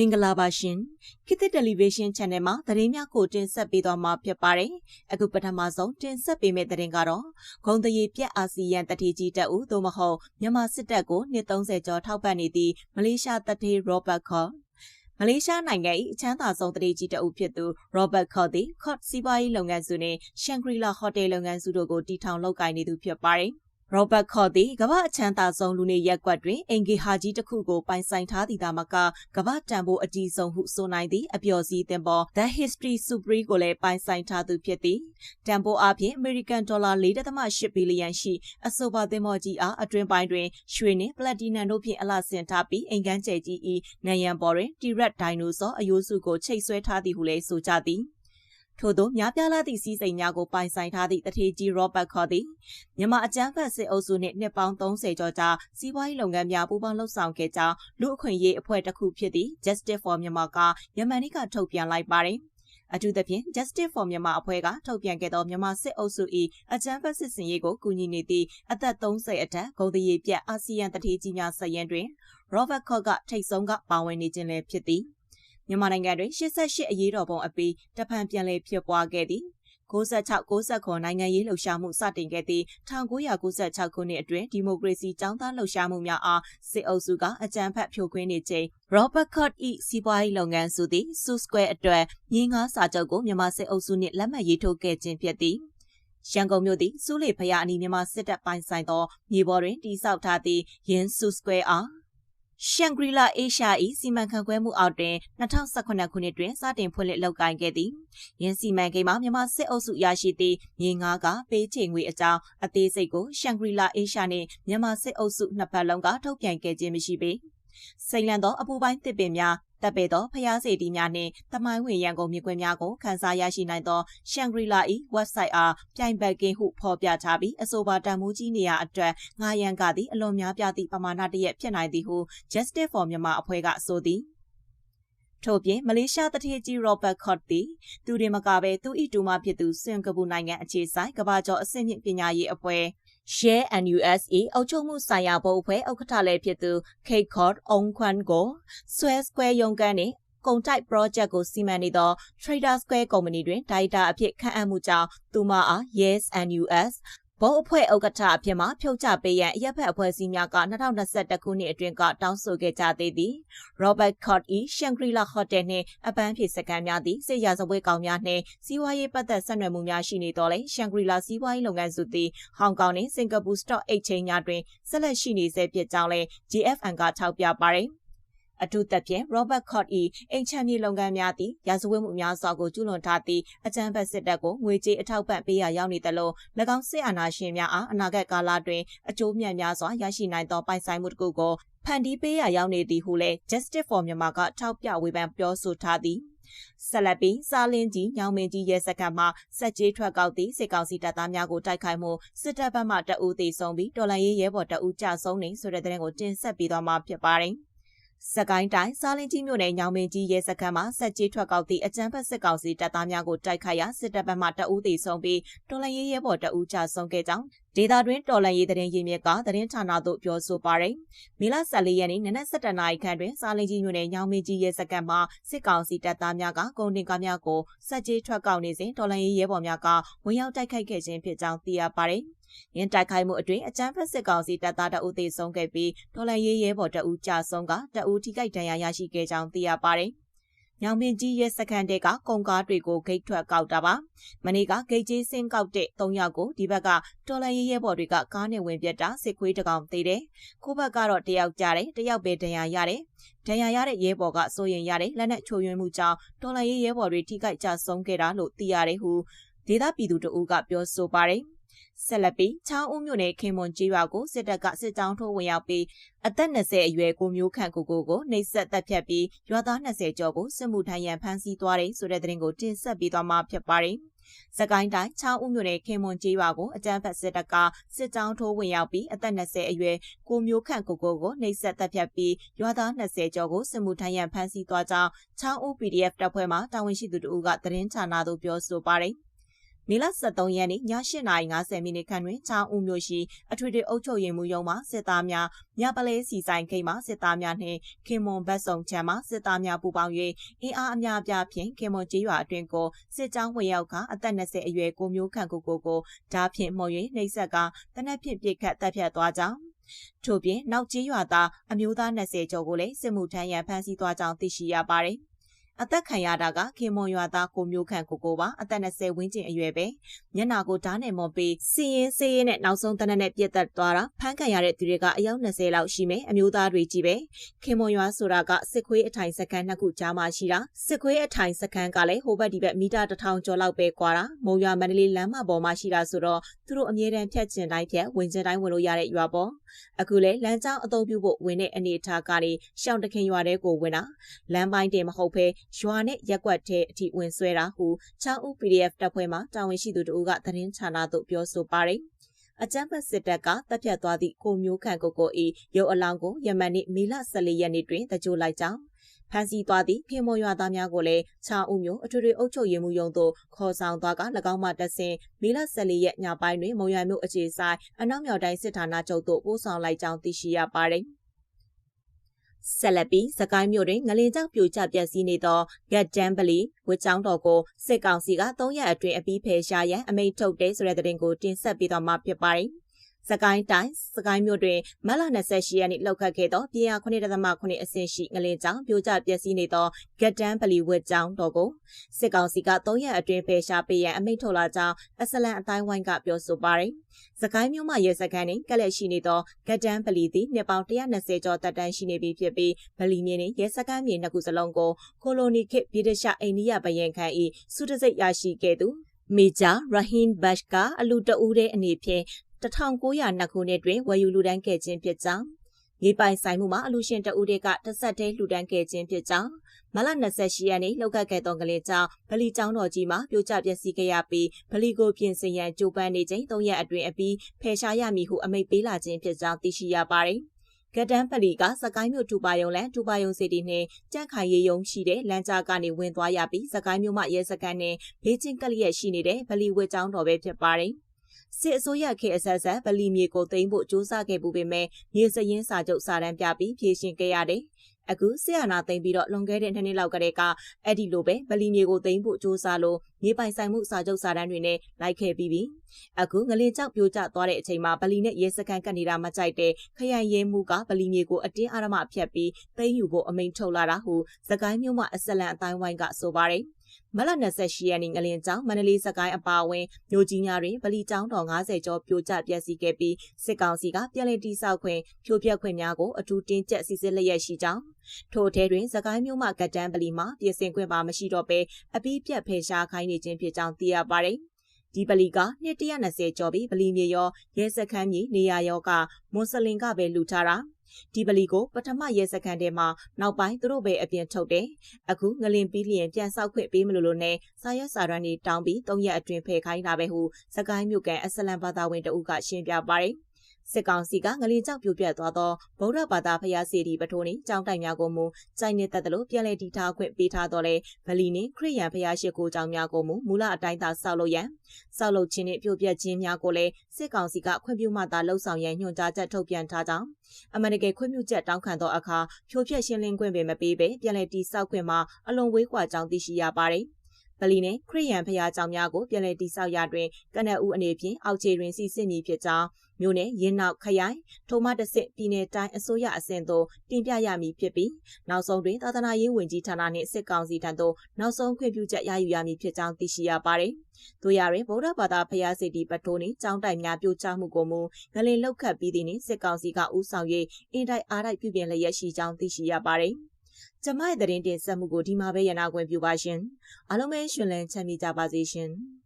မင်္ဂလာပါရှင်ခေတ်သစ်တယ်လီဗေးရှင်း channel မှာသတင်းများကိုတင်ဆက်ပေးသွားမှာဖြစ်ပါတယ်အခုပထမဆုံးတင်ဆက်ပေးမယ့်သတင်းကတော့ဂုံတရီပြက်အာဆီယံတတိကြီးတပ်ဦးသို့မဟုတ်မြန်မာစစ်တပ်ကိုနှစ်30ကျော်ထောက်ပံ့နေသည့်မလေးရှားတတိရောဘတ်ခေါ်မလေးရှားနိုင်ငံ၏အချမ်းသာဆုံးတရေကြီးတအုပ်ဖြစ်သူ Robert Khot သည် Khot စီးပွားရေးလုပ်ငန်းစုနှင့် Shangri-La Hotel လုပ်ငန်းစုတို့ကိုတည်ထောင်လုပ်ကိုင်နေသူဖြစ်ပါတယ်။ ရောဘတ်ခေါ်သည်ကမ္ဘာအချမ်းသာဆုံးလူနေရက်ကွက်တွင်အင်ဂေဟာကြီးတစ်ခုကိုပိုင်ဆိုင်ထားသည်သာမကကမ္ဘာတန်ဖိုးအကြီးဆုံးဟုဆိုနိုင်သည့်အပျော်စီးသင်္ဘော The History Supreme ကိုလည်းပိုင်ဆိုင်ထားသူဖြစ်သည်တန်ဖိုးအပြင် American Dollar 4.8ဘီလီယံရှိအဆိုပါသင်္ဘောကြီးအားအတွင်ပိုင်းတွင်ရွှေနှင့်ပလက်တီနမ်တို့ဖြင့်အလှဆင်ထားပြီးအင်ကန်းကျဲကြီး၏နံရံပေါ်တွင် T-Rex ဒိုင်နိုဆောအယိုးစုကိုချိတ်ဆွဲထားသည်ဟုလည်းဆိုကြသည် ထို့သောများပြားလာသည့်စီးစိမ်များကိုပိုင်ဆိုင်ထားသည့်တထေကြီးရောဘတ်ခေါ်သည်မြန်မာအကြမ်းဖက်စစ်အုပ်စုနှင့်နှစ်ပေါင်း30ကျော်ကြာစီးပွားရေးလုပ်ငန်းများပူးပေါင်းလှုပ်ဆောင်ခဲ့ကြောင်းလူအခွင့်အရေးအဖွဲ့တစ်ခုဖြစ်သည့် Justice for Myanmar ကယမန်နေ့ကထုတ်ပြန်လိုက်ပါတယ်အထူးသဖြင့် Justice for Myanmar အဖွဲ့ကထုတ်ပြန်ခဲ့သောမြန်မာစစ်အုပ်စု၏အကြမ်းဖက်စစ်စင်ရေးကိုကူညီနေသည့်အသက်30အထက်ဂုံတရီပြတ်အာဆီယံတတိကြီးများဆက်ရင်တွင် Robert Cook ကထိတ်ဆုံးကပါဝင်နေခြင်းလည်းဖြစ်သည်။ မြန်မာနိုင်ငံတွင်88အရေးတော်ပုံအပြီးတဖန်ပြန်လည်ဖြစ်ပွားခဲ့သည်96 69နိုင်ငံရေးလှုပ်ရှားမှုစတင်ခဲ့သည့်1996ခုနှစ်အတွင်းဒီမိုကရေစီចောင်းသားလှုပ်ရှားမှုများအားစစ်အုပ်စုကအကြမ်းဖက်ဖြိုခွင်းနေချိန် Robert Cott ၏စီးပွားရေးလုပ်ငန်းစုသည် Su Square အတွက်ညီငါးစာချုပ်ကိုမြန်မာစစ်အုပ်စုနှင့်လက်မှတ်ရေးထိုးခဲ့ခြင်းဖြစ်သည်ရန်ကုန်မြို့သည်စူးလေဖျားအနီးမြန်မာစစ်တပ်ပိုင်းဆိုင်သောမြေပေါ်တွင်တည်ဆောက်ထားသည့်ရင်းစုစကွဲအား ရှန်ဂရီလာအေရှာ၏စီမံခန့်ခွဲမှုအောက်တွင်2018ခုနှစ်တွင်စတင်ဖွင့်လှစ်လုပ်ကိုင်ခဲ့သည်။ယင်းစီမံကိန်းမှာမြန်မာစစ်အုပ်စုရရှိသည့်မြေငါးကပေးချေငွေအကြောင်းအသေးစိတ်ကိုရှန်ဂရီလာအေရှာနှင့်မြန်မာစစ်အုပ်စုနှစ်ဖက်လုံးကထုတ်ပြန်ခဲ့ခြင်းမရှိပေ။ စိန်လန်းသောအပူပိုင်းတစ်ပင်များတပ်ပေသောဖျားစေတီများနှင့်တမိုင်းဝင်ရန်ကုန်မြကွင်းများကိုခန်းစားရရှိနိုင်သောရှန်ဂရီလာ၏ website အားပြိုင်ဘက်ကင်းဟုဖော်ပြထားပြီးအဆိုပါတန်မိုးကြီးနေရာအတွက်ငားရန်ကသည့်အလွန်များပြသည့်ပမာဏတရက်ဖြစ်နိုင်သည်ဟု Justice for Myanmar အဖွဲ့ကဆိုသည်ထို့ပြင်မလေးရှားတတိယကြီးရောဘတ်ခေါ့သည်သူတွေမကဘဲသူ၏တူမဖြစ်သူစင်ကာပူနိုင်ငံအခြေဆိုင်ကမ္ဘာကျော်အဆင့်မြင့်ပညာရေးအဖွဲ့ Share NUSE အုပ်ချုပ်မှုဆိုင်ရာဘုတ်အဖွဲ့ဥက္ကဋ္ဌလည်းဖြစ်သူ Kate Cod Ong Kwan ကို Square Square ရုံးခန်းနှင့်ကုန်တိုက် project ကိုစီမံနေသော Trader Square ကုမ္ပဏီတွင်ဒါရိုက်တာအဖြစ်ခန့်အပ်မှုကြောင့်သူမအား Yes NUS ဘုတ်အဖွဲ့ဥက္ကဋ္ဌအဖြစ်မှဖြုတ်ချပေးရန်အရက်ဖက်အဖွဲ့အစည်းများက2021ခုနှစ်အတွင်းကတောင်းဆိုခဲ့ကြသေးသည် Robert Cott ၏ Shangri-La Hotel နှင့်အပန်းဖြေစခန်းများသည့်စစ်ရာဇဝတ်ကောင်များနှင့်စီးပွားရေးပတ်သက်ဆက်နွယ်မှုများရှိနေတော်လဲ Shangri-La စီးပွားရေးလုပ်ငန်းစုသည်ဟောင်ကောင်နှင့်စင်ကာပူ Stock Exchange များတွင်ဆက်လက်ရှိနေဆဲဖြစ်ကြောင်းလည်း GFN ကထောက်ပြပါသည် အထူးသဖြင့် Robert Cott ၏အိမ်ချမ်းမြေလုပ်ငန်းများသည်ရာဇဝတ်မှုများစွာကိုကျူးလွန်ထားသည့်အကြမ်းဖက်စစ်တပ်ကိုငွေကြေးအထောက်ပံ့ပေးရာရောက်နေသလို၎င်းစစ်အာဏာရှင်များအားအနာဂတ်ကာလတွင်အကျိုးမြတ်များစွာရရှိနိုင်သောပိုင်ဆိုင်မှုတစ်ခုကိုဖန်တီးပေးရာရောက်နေသည်ဟုလည်း Justice for Myanmar ကထောက်ပြဝေဖန်ပြောဆိုထားသည်ဆက်လက်ပြီးစားလင်းကြီးညောင်မင်းကြီးရဲစခန်းမှာစက်ကြီးထွက်ကောက်သည့်စစ်ကောင်စီတပ်သားများကိုတိုက်ခိုက်မှုစစ်တပ်ဘက်မှတအူးသေးဆုံးပြီးတော်လှန်ရေးရဲဘော်တအူးကြဆုံးနေဆိုတဲ့တဲ့ကိုတင်ဆက်ပေးသွားမှာဖြစ်ပါတယ်။ စကိုင်းတိုင်းစားလင်းကြီးမြို့နယ်ညောင်မင်းကြီးရဲစခန်းမှာစက်ကြီးထွက်ကောက်သည့်အကြမ်းဖက်စစ်ကောင်စီတပ်သားများကိုတိုက်ခိုက်ရာစစ်တပ်ဘက်မှတအူးသေးဆုံးပြီးတော်လှန်ရေးရဲဘော်တအူးကြဆုံးခဲ့ကြောင်းဒေသတွင်းတော်လှန်ရေးသတင်းရင်းမြစ်ကသတင်းဌာနသို့ပြောဆိုပါရယ်။မေလ14ရက်နေ့နနက်7:00နာရီခန့်တွင်စားလင်းကြီးမြို့နယ်ညောင်မင်းကြီးရဲစခန်းမှာစစ်ကောင်စီတပ်သားများကကုန်တင်ကားများကိုစက်ကြီးထွက်ကောက်နေစဉ်တော်လှန်ရေးရဲဘော်များကဝင်ရောက်တိုက်ခိုက်ခဲ့ခြင်းဖြစ်ကြောင်းသိရပါရယ်။ ရင်းတိုက်ခိုက်မှုအတွင်းအကြမ်းဖက်စစ်ကောင်စီတပ်သားတအုပ်သေဆုံးခဲ့ပြီးဒေါ်လာရေးရဲဘော်တအုပ်ကြာဆုံးကတအုပ်ထိခိုက်ဒဏ်ရာရရှိခဲ့ကြောင်းသိရပါတယ်။ညောင်ပင်ကြီးရဲ့စခန်းတဲကကုန်ကားတွေကိုဂိတ်ထွက်ကောက်တာပါ။မနေ့ကဂိတ်ကြီးစင်းကောက်တဲ့၃ယောက်ကိုဒီဘက်ကတော်လန်ရေးရဲဘော်တွေကကားနဲ့ဝင်ပြတာစစ်ခွေးတကောင်သေးတယ်။ကိုဘက်ကတော့တယောက်ကြတယ်တယောက်ပဲဒဏ်ရာရတယ်။ဒဏ်ရာရတဲ့ရဲဘော်ကစိုးရင်ရတယ်လက်နဲ့ချိုယွင်းမှုကြောင့်တော်လန်ရေးရဲဘော်တွေထိခိုက်ကြဆုံးခဲ့တာလို့သိရတယ်ဟုဒေသပြည်သူတို့ကပြောဆိုပါတယ်။ ဆက်လက်ပြီးချောင်းဦးမြို့နယ်ခင်မွန်ကြီးရွာကိုစစ်တပ်ကစစ်ကြောင်းထိုးဝင်ရောက်ပြီးအသက်20အရွယ်ကိုမျိုးခန့်ကိုကိုကိုနှိပ်စက်တပ်ဖြတ်ပြီးရွာသား20ကျော်ကိုစစ်မှုထမ်းရန်ဖမ်းဆီးသွားတယ်ဆိုတဲ့သတင်းကိုတင်ဆက်ပေးသွားမှာဖြစ်ပါတယ်။စကိုင်းတိုင်းချောင်းဦးမြို့နယ်ခင်မွန်ကြီးရွာကိုအကြမ်းဖက်စစ်တပ်ကစစ်ကြောင်းထိုးဝင်ရောက်ပြီးအသက်20အရွယ်ကိုမျိုးခန့်ကိုကိုကိုနှိပ်စက်တပ်ဖြတ်ပြီးရွာသား20ကျော်ကိုစစ်မှုထမ်းရန်ဖမ်းဆီးသွားကြောင်းချောင်းဦး PDF တပ်ဖွဲ့မှတာဝန်ရှိသူတို့ကသတင်းဌာနသို့ပြောဆိုပါတယ်။ မမေလ23ရက်နေ့ည8:50မိနစ်ခန့်တွင်ချောင်းဦးမြို့ရှိအထွေထွေအုပ်ချုပ်ရေးမှူးရုံးမှစစ်သားများမြပလဲစီဆိုင်ခိတ်မှစစ်သားများနှင့်ခင်မွန်ဘတ်စုံချမ်းမှစစ်သားများပူးပေါင်း၍အင်အားအများအပြားဖြင့်ခင်မွန်ကျေးရွာအတွင်းကိုစစ်ကြောင်းဝင်ရောက်ကအသက်20အရွယ်ကိုမျိုးခန့်ကိုကိုကိုဓာဖြင့်မှုံ၍နှိပ်စက်ကတနက်ဖြင့်ပြစ်ခတ်တပ်ဖြတ်သွားကြောင်းထို့ပြင်နောက်ကျေးရွာသားအမျိုးသား20ကျော်ကိုလည်းစစ်မှုထမ်းရန်ဖမ်းဆီးသွားကြောင်းသိရှိရပါတယ်။ အသက်ခံရတာကခင်မွန်ရွာသားကိုမျိုးခန့်ကိုကိုပါအသက်20ဝန်းကျင်အရွယ်ပဲမျက်နာကိုဓာတ်နဲ့မော်ပေးစီရင်စေးရင်နဲ့နောက်ဆုံးတနက်နဲ့ပြတ်သက်သွားတာဖမ်းခံရတဲ့သူတွေကအယောက်20လောက်ရှိမယ်အမျိုးသားတွေကြီးပဲခင်မွန်ရွာဆိုတာကစစ်ခွေးအထိုင်စခန်းနှစ်ခုကြားမှာရှိတာစစ်ခွေးအထိုင်စခန်းကလည်းဟိုဘက်ဒီဘက်မီတာ1000ကျော်လောက်ပဲကွာတာမုံရွာမန္တလေးလမ်းမပေါ်မှာရှိတာဆိုတော့သူတို့အမြဲတမ်းဖြတ်ကျင်တိုင်းဖြတ်ဝင်ကျင်တိုင်းဝင်လို့ရတဲ့ရွာပေါ့အခုလေလမ်းကြောင်းအသုံးပြုဖို့ဝင်တဲ့အနေအထားကနေရှောင်းတခင်ရွာတဲကိုဝင်တာလမ်းပိုင်းတင်မဟုတ်ဘဲရွာနဲ့ရက်ကွက်တဲ့အထိဝင်ဆွဲတာဟုချောင်းဦး PDF တပ်ဖွဲ့မှတာဝန်ရှိသူတို့ကသတင်းဌာနသို့ပြောဆိုပါတယ်အကြမ်းဖက်စစ်တပ်ကတပ်ဖြတ်သွားသည့်ကိုမျိုးခန့်ကိုကိုအေရုပ်အလောင်းကိုယမန်နေ့မေလ14ရက်နေ့တွင်တကြိုလိုက်ကြောင်းဖမ်းဆီးသွားသည့်ဖေမော်ရွာသားများကိုလည်းချောင်းဦးမျိုးအထွေထွေအုပ်ချုပ်ရေးမှူးရုံးသို့ခေါ်ဆောင်သွားက၎င်းမှတဆင်မေလ14ရက်ညပိုင်းတွင်မုံရွာမြို့အခြေဆိုင်အနောက်မြောက်တိုင်းစစ်ဌာနချုပ်သို့ပို့ဆောင်လိုက်ကြောင်းသိရှိရပါတယ်။ ဆက်လက်ပြီးစကိုင်းမြို့တွင်ငလင်ကြောင့်ပြိုကျပျက်စီးနေသောဂတ်တန်ပလီဝစ်ချောင်းတော်ကိုစစ်ကောင်စီက3ရက်အတွင်းအပြီးဖယ်ရှားရန်အမိန့်ထုတ်တယ်ဆိုတဲ့သတင်းကိုတင်ဆက်ပေးသွားမှာဖြစ်ပါတယ်။ စကိုင်းတိုင်းစကိုင်းမြို့တွင်မလ28ရက်နေ့လောက်ခတ်ခဲ့သောပြည်ရ9.8အဆင့်ရှိငလင်ကြောင်ပြိုကျပျက်စီးနေသောဂတ်တန်ပလီဝက်ကြောင်တော်ကိုစစ်ကောင်စီက3ရက်အတွင်းပယ်ရှားပေးရန်အမိန့်ထုတ်လာကြောင်းအစလန်အတိုင်းဝိုင်းကပြောဆိုပါတယ်။စကိုင်းမြို့မှာရဲစခန်းတွင်ကလက်ရှိနေသောဂတ်တန်ပလီသည်နှစ်ပေါင်း120ကျော်တက်တန်းရှိနေပြီဖြစ်ပြီးဗလီမြေနှင့်ရဲစခန်းမြေနှစ်ခုစလုံးကိုကိုလိုနီခေတ်ဗြိတိရှအိန္ဒိယဗယံခန့်၏စုတစိတ်ရရှိခဲ့သူမေဂျာရဟင်ဘတ်ကအလူတအူးတဲ့အနေဖြင့် 1902ခုနှစ်တွင်ဝယ်ယူလူဒန်းခဲ့ခြင်းဖြစ်ကြောင်းမြေပိုင်ဆိုင်မှုမှာအလူရှင်တဦးတည်းကတစ်ဆက်တည်းလှူဒန်းခဲ့ခြင်းဖြစ်ကြောင်းမလ28ရက်နေ့လောက်ကခဲ့သောကလေးကြောင့်ဗလီကျောင်းတော်ကြီးမှာပြိုကျပျက်စီးခဲ့ရပြီးဗလီကိုပြင်ဆင်ရန်ကြိုးပမ်းနေချိန်၃ရက်အတွင်းအပြီးဖယ်ရှားရမည်ဟုအမိန့်ပေးလာခြင်းဖြစ်ကြောင်းသိရှိရပါတယ်။ကတန်းပလီကစကိုင်းမြို့ထူပါယုံလန်ထူပါယုံစီတီနှင့်ကြန့်ခိုင်ရေယုံရှိတဲ့လမ်းကြားကနေဝင်သွားရပြီးစကိုင်းမြို့မှရဲစခန်းနှင့်ဘေးချင်းကလျက်ရှိနေတဲ့ဗလီဝက်ကျောင်းတော်ပဲဖြစ်ပါတယ်။ စစ်အစိုးရခေအဆက်ဆက်ဗလီမြေကိုသိမ်းဖို့ကြိုးစားခဲ့ပူပေမဲ့မြေစရင်းစာချုပ်စာတမ်းပြပြီးဖြေရှင်းခဲ့ရတယ်။အခုဆီယနာသိမ်းပြီးတော့လွန်ခဲ့တဲ့နှစ်နှစ်လောက်ကတည်းကအဲ့ဒီလိုပဲဗလီမြေကိုသိမ်းဖို့ကြိုးစားလို့မြေပိုင်ဆိုင်မှုစာချုပ်စာတမ်းတွေနဲ့လိုက်ခဲ့ပြီးပြီ။အခုငလင်ကြောက်ပြိုကျသွားတဲ့အချိန်မှာဗလီနဲ့ရဲစခန်းကနေတာမကြိုက်တဲ့ခရိုင်ရဲမှုကဗလီမြေကိုအတင်းအဓမ္မဖျက်ပြီးသိမ်းယူဖို့အမိန့်ထုတ်လာတာဟုသကိုင်းမြို့မှာအစလံအတိုင်းဝိုင်းကဆိုပါတယ်။ မလ28ရက်နေ့ငလင်ကြောင့်မန္တလေးစကိုင်းအပါအဝင်မြို့ကြီးများတွင်ဗလီကျောင်းတော်90ကျော်ပြိုကျပျက်စီးခဲ့ပြီးစစ်ကောင်စီကပြည်လည်တိဆောက်ခွင့်ဖြိုဖျက်ခွင့်များကိုအထူးတင်းကျပ်စီစစ်လျက်ရှိကြောင်းထို့ထဲတွင်စကိုင်းမြို့မှကတန်းဗလီမှာပြင်ဆင်ခွင့်ပါမရှိတော့ဘဲအပြီးပြတ်ဖယ်ရှားခိုင်းနေခြင်းဖြစ်ကြောင်းသိရပါတယ်ဒီပလီကနှစ်120ကျော်ပြီးဗလီမြေရောရဲစခန်းမြေနေရာရောကမွတ်စလင်ကပဲလူထားတာ ဒီပလီကိုပထမရဲစခန်းထဲမှာနောက်ပိုင်းသူတို့ပဲအပြင်ထုတ်တယ်အခုငလင်ပြီးလျင်ပြန်ဆောက်ခွင့်ပေးမလို့လို့နဲ့စာရွက်စာတမ်းတွေတောင်းပြီး၃ရက်အတွင်းဖယ်ခိုင်းတာပဲဟုစကိုင်းမြို့ကန်အစလန်ဘာသာဝင်တအုပ်ကရှင်းပြပါတယ် စစ်ကောင်စီကငလင်ကြောက်ပြိုပြတ်သွားသောဗုဒ္ဓဘာသာဖျားစီတီပထိုးနှင့်ကျောင်းတိုင်များကိုမူစိုင်းနေတတ်သလိုပြန်လည်တည်ထားခွင့်ပေးထားတော်လဲဗလီနှင့်ခရစ်ယာန်ဖျားရှိခိုးကျောင်းများကိုမူမူလအတိုင်းသာဆောက်လုပ်ရန်ဆောက်လုပ်ခြင်းနှင့်ပြိုပြတ်ခြင်းများကိုလည်းစစ်ကောင်စီကခွင့်ပြုမှသာလှုပ်ဆောင်ရန်ညွှန်ကြားချက်ထုတ်ပြန်ထားကြောင်းအမှန်တကယ်ခွင့်ပြုချက်တောင်းခံသောအခါဖြိုဖျက်ရှင်းလင်းခွင့်ပင်မပေးဘဲပြန်လည်တည်ဆောက်ခွင့်မှာအလွန်ဝေးကွာကြောင်းသိရှိရပါတယ်ပလီနှင့်ခရိယန်ဖျားကြောင်များကိုပြန်လည်တိဆောက်ရတွင်ကနက်ဦးအနေဖြင့်အောက်ခြေတွင်စီစစ်မည်ဖြစ်ကြောင်း မြို့နယ်ရင်းနောက်ခရိုင်ထိုမတဆင့်ပြည်내တိုင်းအစိုးရအဆင့်သို့တင်ပြရမည်ဖြစ်ပြီးနောက်ဆုံးတွင်သာသနာရေးဝန်ကြီးဌာနနှင့်စစ်ကောင်စီထံသို့နောက်ဆုံးခွင့်ပြုချက်ရယူရမည်ဖြစ်ကြောင်းသိရှိရပါသည်။တို့ရတွင်ဗုဒ္ဓဘာသာဖျားစီတီပထိုးနှင့်ကျောင်းတိုင်များပြိုကျမှုကိုမူငလင်လောက်ခတ်ပြီးသည်နှင့်စစ်ကောင်စီကဦးဆောင်၍အင်တိုက်အားတိုက်ပြုပြင်လျက်ရှိကြောင်းသိရှိရပါသည်။ကျမရဲ့သတင်းတင်ဆက်မှုကိုဒီမှာပဲရနာခွင့်ပြုပါရှင်အားလုံးပဲရှင်လန်းချမ်းမြေကြပါစေရှင်။